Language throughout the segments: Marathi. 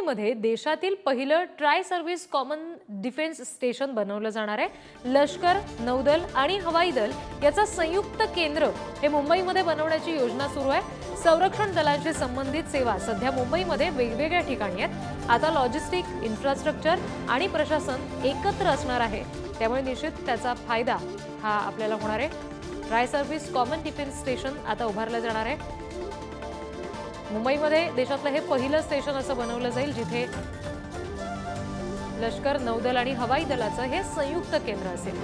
मुंबईमध्ये देशातील पहिलं tri service common defence station बनवलं जाणार आहे. लष्कर नौदल आणि हवाई दल याचं संयुक्त केंद्र हे मुंबईमध्ये बनवण्याची योजना सुरू आहे. संरक्षण दलांशी संबंधित सेवा सध्या मुंबईमध्ये वेगवेगळ्या ठिकाणी आहेत. आता लॉजिस्टिक इन्फ्रास्ट्रक्चर आणि प्रशासन एकत्र असणार आहे. त्यामुळे निश्चित त्याचा फायदा हा आपल्याला होणार आहे. Tri service common defence station आता उभारलं जाणार आहे. मुंबईमध्ये देशातलं हे पहिलं स्टेशन असं बनवलं जाईल जिथे लष्कर नौदल आणि हवाई दलाचं हे संयुक्त केंद्र असेल.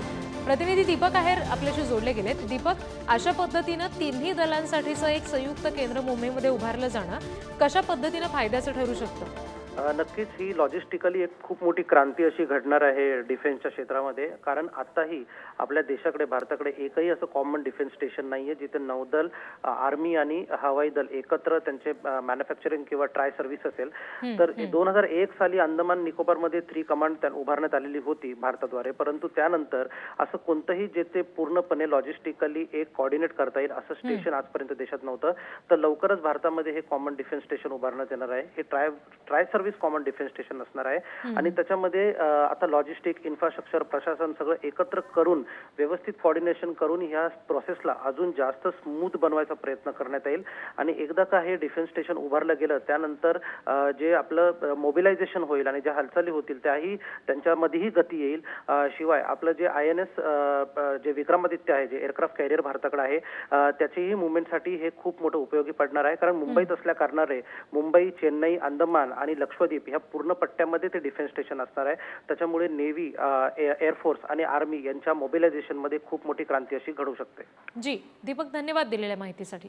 प्रतिनिधी दीपक आहेर आपल्याशी जोडले गेलेत. दीपक अशा पद्धतीनं तिन्ही दलांसाठीचं एक संयुक्त केंद्र मुंबईमध्ये उभारलं जाणं कशा पद्धतीनं फायद्याचं ठरू शकतं? नक्कीच ही लॉजिस्टिकली एक खूप मोठी क्रांती अशी घडणार आहे डिफेन्सच्या क्षेत्रामध्ये. कारण आताही आपल्या देशाकडे भारताकडे एकही असं कॉमन डिफेन्स स्टेशन नाहीये जिथे नौदल आर्मी आणि हवाई दल एकत्र त्यांचे मॅन्युफॅक्चरिंग किंवा ट्राय सर्व्हिस असेल. तर दोन हजार एक साली अंदमान निकोबारमध्ये थ्री कमांड त्या- उभारण्यात आलेली होती भारताद्वारे. परंतु त्यानंतर असं कोणतंही जे ते पूर्णपणे लॉजिस्टिकली एक कॉर्डिनेट करता येईल असं स्टेशन आजपर्यंत देशात नव्हतं. तर लवकरच भारतामध्ये हे कॉमन डिफेन्स स्टेशन उभारण्यात येणार आहे. हे tri tri service common defence station असणार आहे. आणि त्याच्यामध्ये आता लॉजिस्टिक इन्फ्रास्ट्रक्चर प्रशासन सगळं एकत्र करून व्यवस्थित कॉर्डिनेशन करून ह्या प्रोसेसला अजून जास्त स्मूथ बनवायचा प्रयत्न करण्यात येईल. आणि एकदा का हे डिफेन्स स्टेशन उभारलं गेलं त्यानंतर जे आपलं मोबिलायझेशन होईल आणि ज्या हालचाली होतील त्याही त्यांच्यामध्येही गती येईल. शिवाय आपलं जे आय एन एस जे विक्रमादित्य आहे जे एअरक्राफ्ट कॅरियर भारताकडे आहे त्याचेही मुवमेंटसाठी हे खूप मोठं उपयोगी पडणार आहे. कारण मुंबईत असल्या कारणाने मुंबई चेन्नई अंदमान आणि लक्षद्वीप ह्या पूर्ण पट्ट्यामध्ये ते डिफेन्स स्टेशन असणार आहे. त्याच्यामुळे नेव्ही एअरफोर्स आणि आर्मी यांच्या मोबिलायझेशनमध्ये खूप मोठी क्रांती अशी घडू शकते. जी दीपक धन्यवाद दिलेल्या माहितीसाठी.